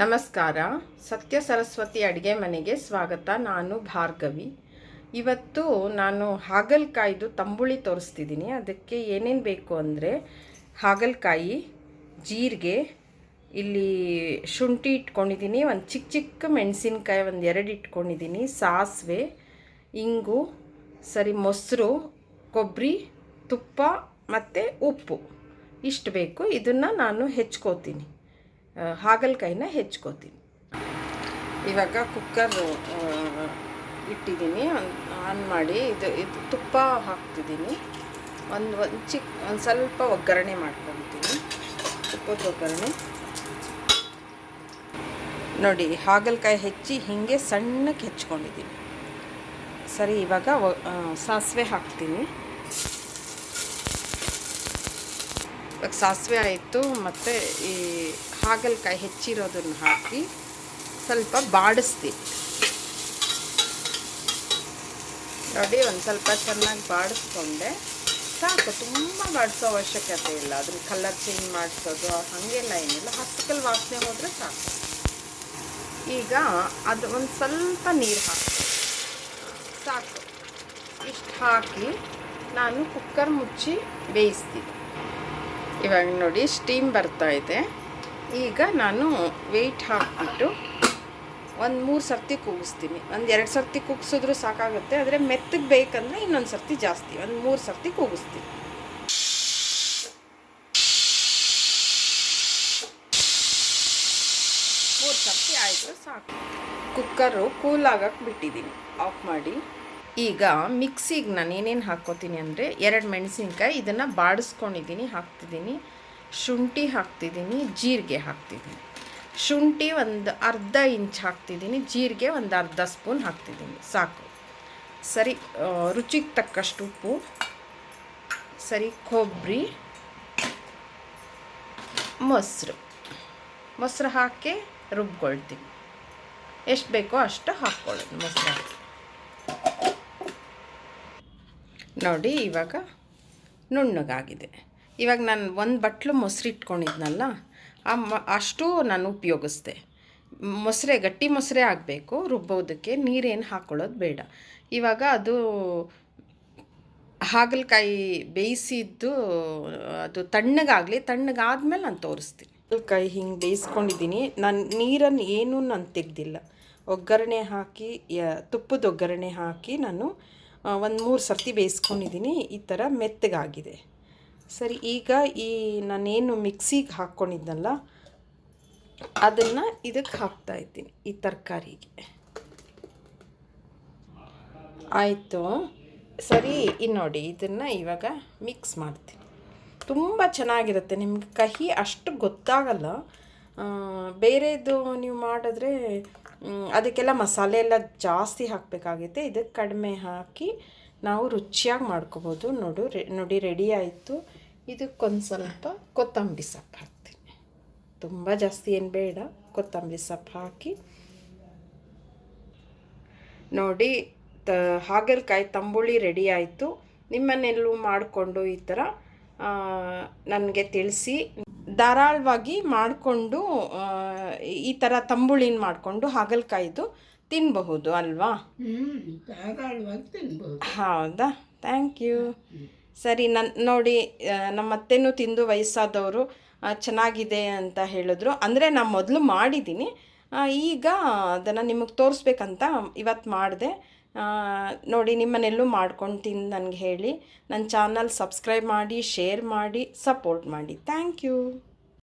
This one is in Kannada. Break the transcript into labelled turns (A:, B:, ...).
A: ನಮಸ್ಕಾರ. ಸತ್ಯ ಸರಸ್ವತಿ ಅಡುಗೆ ಮನೆಗೆ ಸ್ವಾಗತ. ನಾನು ಭಾರ್ಗವಿ. ಇವತ್ತು ನಾನು ಹಾಗಲಕಾಯ್ದು ತಂಬುಳಿ ತೋರಿಸ್ತಿದ್ದೀನಿ. ಅದಕ್ಕೆ ಏನೇನು ಬೇಕು ಅಂದರೆ ಹಾಗಲಕಾಯಿ, ಜೀರಿಗೆ, ಇಲ್ಲಿ ಶುಂಠಿ ಇಟ್ಕೊಂಡಿದ್ದೀನಿ. ಒಂದು ಚಿಕ್ಕ ಚಿಕ್ಕ ಮೆಣಸಿನ್ಕಾಯಿ ಒಂದು ಎರಡು ಇಟ್ಕೊಂಡಿದ್ದೀನಿ. ಸಾಸಿವೆ, ಇಂಗು, ಸರಿ ಮೊಸರು ಕೊಬ್ಬರಿ ತುಪ್ಪ ಮತ್ತು ಉಪ್ಪು. ಇಷ್ಟು ಬೇಕು. ಇದನ್ನು ನಾನು ಹೆಚ್ಕೋತೀನಿ. ಹಾಗಲಕಾಯಿನ ಹೆಚ್ಕೋತೀನಿ. ಇವಾಗ ಕುಕ್ಕರ್ ಇಟ್ಟಿದ್ದೀನಿ. ಆನ್ ಮಾಡಿ ಇದು ಇದು ತುಪ್ಪ ಹಾಕ್ತಿದ್ದೀನಿ. ಒಂದು ಒಂದು ಚಿಕ್ಕ ಒಂದು ಸ್ವಲ್ಪ ಒಗ್ಗರಣೆ ಮಾಡ್ಕೊಳ್ತೀನಿ. ತುಪ್ಪದ ಒಗ್ಗರಣೆ. ನೋಡಿ, ಹಾಗಲಕಾಯಿ ಹೆಚ್ಚಿ ಹೀಗೆ ಸಣ್ಣಕ್ಕೆ ಹೆಚ್ಕೊಂಡಿದ್ದೀನಿ. ಸರಿ, ಇವಾಗ ಸಾಸಿವೆ ಹಾಕ್ತೀನಿ. ಇವಾಗ ಸಾಸಿವೆ ಆಯಿತು, ಮತ್ತು ಈ ಹಾಗಲಕಾಯಿ ಹೆಚ್ಚಿರೋದನ್ನು ಹಾಕಿ ಸ್ವಲ್ಪ ಬಾಡಿಸ್ತೀವಿ ನೋಡಿ, ಒಂದು ಸ್ವಲ್ಪ ಚೆನ್ನಾಗಿ ಬಾಡಿಸ್ಕೊಂಡೆ. ಸಾಕು, ತುಂಬ ಬಾಡಿಸೋ ಅವಶ್ಯಕತೆ ಇಲ್ಲ. ಅದನ್ನ ಕಲರ್ ಚೇಂಜ್ ಮಾಡಿಸೋದು, ಹಾಗೆಲ್ಲ ಏನಿಲ್ಲ. ಹಸ್ಕಲ್ ವಾಸನೆ ಹೋದರೆ ಸಾಕು. ಈಗ ಅದು ಒಂದು ಸ್ವಲ್ಪ ನೀರು ಹಾಕಿ ಸಾಕು. ಇಷ್ಟು ಹಾಕಿ ನಾನು ಕುಕ್ಕರ್ ಮುಚ್ಚಿ ಬೇಯಿಸ್ತೀನಿ. ಇವಾಗ ನೋಡಿ ಸ್ಟೀಮ್ ಬರ್ತಾ ಇದೆ. ಈಗ ನಾನು ವೆಯ್ಟ್ ಹಾಕ್ಬಿಟ್ಟು ಒಂದು ಮೂರು ಸರ್ತಿ ಕೂಗಿಸ್ತೀನಿ. ಒಂದು ಎರಡು ಸರ್ತಿ ಕೂಗಿಸಿದ್ರು ಸಾಕಾಗುತ್ತೆ, ಆದರೆ ಮೆತ್ತಗೆ ಬೇಕಂದರೆ ಇನ್ನೊಂದು ಸರ್ತಿ ಜಾಸ್ತಿ. ಒಂದು ಮೂರು ಸರ್ತಿ ಕೂಗಿಸ್ತೀನಿ. ಮೂರು ಸರ್ತಿ ಆಯಿತು ಸಾಕು. ಕುಕ್ಕರು ಕೂಲ್ ಆಗಕ್ಕೆ ಬಿಟ್ಟಿದ್ದೀನಿ ಆಫ್ ಮಾಡಿ. ಈಗ ಮಿಕ್ಸಿಗೆ ನಾನು ಏನೇನು ಹಾಕ್ಕೋತೀನಿ ಅಂದರೆ ಎರಡು ಮೆಣಸಿನ್ಕಾಯಿ, ಇದನ್ನು ಬಾಡಿಸ್ಕೊಂಡಿದ್ದೀನಿ ಹಾಕ್ತಿದ್ದೀನಿ ಶುಂಠಿ ಹಾಕ್ತಿದ್ದೀನಿ, ಜೀರಿಗೆ ಹಾಕ್ತಿದ್ದೀನಿ. ಶುಂಠಿ ಒಂದು ಅರ್ಧ ಇಂಚ್ ಹಾಕ್ತಿದ್ದೀನಿ, ಜೀರಿಗೆ ಒಂದು ಅರ್ಧ ಸ್ಪೂನ್ ಹಾಕ್ತಿದ್ದೀನಿ. ಸಾಕು. ಸರಿ ರುಚಿಗೆ ತಕ್ಕಷ್ಟು ಉಪ್ಪು, ಸರಿ ಕೊಬ್ಬರಿ ಮೊಸರು. ಮೊಸರು ಹಾಕಿ ರುಬ್ಕೊಳ್ತೀನಿ. ಎಷ್ಟು ಬೇಕೋ ಅಷ್ಟು ಹಾಕ್ಕೊಳ್ಳೋದು ಮೊಸರು ನೋಡಿ, ಇವಾಗ ನುಣ್ಣಗಾಗಿದೆ. ಇವಾಗ ನಾನು ಒಂದು ಬಟ್ಲು ಮೊಸರು ಇಟ್ಕೊಂಡಿದ್ನಲ್ಲ, ಆ ಮ, ಅಷ್ಟು ನಾನು ಉಪಯೋಗಿಸ್ದೆ. ಮೊಸರೆ, ಗಟ್ಟಿ ಮೊಸರೆ ಆಗಬೇಕು, ರುಬ್ಬೋದಕ್ಕೆ ನೀರೇನು ಹಾಕ್ಕೊಳ್ಳೋದು ಬೇಡ. ಇವಾಗ ಅದು ಹಾಗಲಕಾಯಿ ಬೇಯಿಸಿದ್ದು, ಅದು ತಣ್ಣಗಾಗಲಿ, ತಣ್ಣಗಾದ್ಮೇಲೆ ನಾನು ತೋರಿಸ್ತೀನಿ ಹಾಗಲಕಾಯಿ ಹಿಂಗೆ ಬೇಯಿಸ್ಕೊಂಡಿದ್ದೀನಿ. ನಾನು ನೀರನ್ನು ಏನೂ ನಾನು ತೆಗ್ದಿಲ್ಲ. ಒಗ್ಗರಣೆ ಹಾಕಿ ತುಪ್ಪದ ಒಗ್ಗರಣೆ ಹಾಕಿ ನಾನು ಒಂದು ಮೂರು ಸರ್ತಿ ಬೇಯಿಸ್ಕೊಂಡಿದ್ದೀನಿ. ಈ ಥರ ಮೆತ್ತಗಾಗಿದೆ. ಸರಿ, ಈಗ ಈ ನಾನೇನು ಮಿಕ್ಸಿಗೆ ಹಾಕ್ಕೊಂಡಿದ್ದಲ್ಲ, ಅದನ್ನು ಇದಕ್ಕೆ ಹಾಕ್ತಾ ಇದ್ದೀನಿ ಈ ತರಕಾರಿಗೆ. ಆಯಿತು. ಸರಿ ಇನ್ನು ನೋಡಿ, ಇದನ್ನು ಇವಾಗ ಮಿಕ್ಸ್ ಮಾಡ್ತೀನಿ. ತುಂಬ ಚೆನ್ನಾಗಿರುತ್ತೆ, ನಿಮ್ಗೆ ಕಹಿ ಅಷ್ಟು ಗೊತ್ತಾಗಲ್ಲ. ಬೇರೆದು ನೀವು ಮಾಡಿದ್ರೆ ಅದಕ್ಕೆಲ್ಲ ಮಸಾಲೆ ಎಲ್ಲ ಜಾಸ್ತಿ ಹಾಕಬೇಕಾಗುತ್ತೆ ಇದಕ್ಕೆ ಕಡಿಮೆ ಹಾಕಿ ನಾವು ರುಚಿಯಾಗಿ ಮಾಡ್ಕೋಬೋದು. ನೋಡು ನೋಡಿ ರೆಡಿ ಆಯಿತು. ಇದಕ್ಕೊಂದು ಸ್ವಲ್ಪ ಕೊತ್ತಂಬರಿ ಸೊಪ್ಪು ಹಾಕ್ತೀನಿ. ತುಂಬ ಜಾಸ್ತಿ ಏನು ಬೇಡ ಕೊತ್ತಂಬರಿ ಸೊಪ್ಪು ಹಾಕಿ. ನೋಡಿ ತ ಹಾಗಲಕಾಯಿ ತಂಬುಳಿ ರೆಡಿ ಆಯಿತು. ನಿಮ್ಮನೆಲ್ಲೂ ಮಾಡಿಕೊಂಡು ಈ ಥರ ನನಗೆ ತಿಳಿಸಿ. ಧಾರಾಳವಾಗಿ ಮಾಡಿಕೊಂಡು ಈ ಥರ ತಂಬುಳಿನ ಮಾಡಿಕೊಂಡು ಹಾಗಲಕಾಯ್ದು ತಿನ್ನಬಹುದು ಅಲ್ವಾ? ಹೌದಾ? ಥ್ಯಾಂಕ್ ಯು ಸರಿ ನನ್ನ ನೋಡಿ ನಮ್ಮ ಅತ್ತೆನೂ ತಿಂದು ವಯಸ್ಸಾದವರು ಚೆನ್ನಾಗಿದೆ ಅಂತ ಹೇಳಿದ್ರು. ಅಂದರೆ ನಾನು ಮೊದಲು ಮಾಡಿದ್ದೀನಿ ಈಗ ಅದನ್ನು ನಿಮಗೆ ತೋರಿಸ್ಬೇಕಂತ ಇವತ್ತು ಮಾಡಿದೆ. ನೋಡಿ, ನಿಮ್ಮನೆಲ್ಲೂ ಮಾಡ್ಕೊಂಡು ತಿಂದು ನನಗೆ ಹೇಳಿ. ನನ್ನ ಚಾನಲ್ ಸಬ್ಸ್ಕ್ರೈಬ್ ಮಾಡಿ, ಶೇರ್ ಮಾಡಿ, ಸಪೋರ್ಟ್ ಮಾಡಿ. Thank you.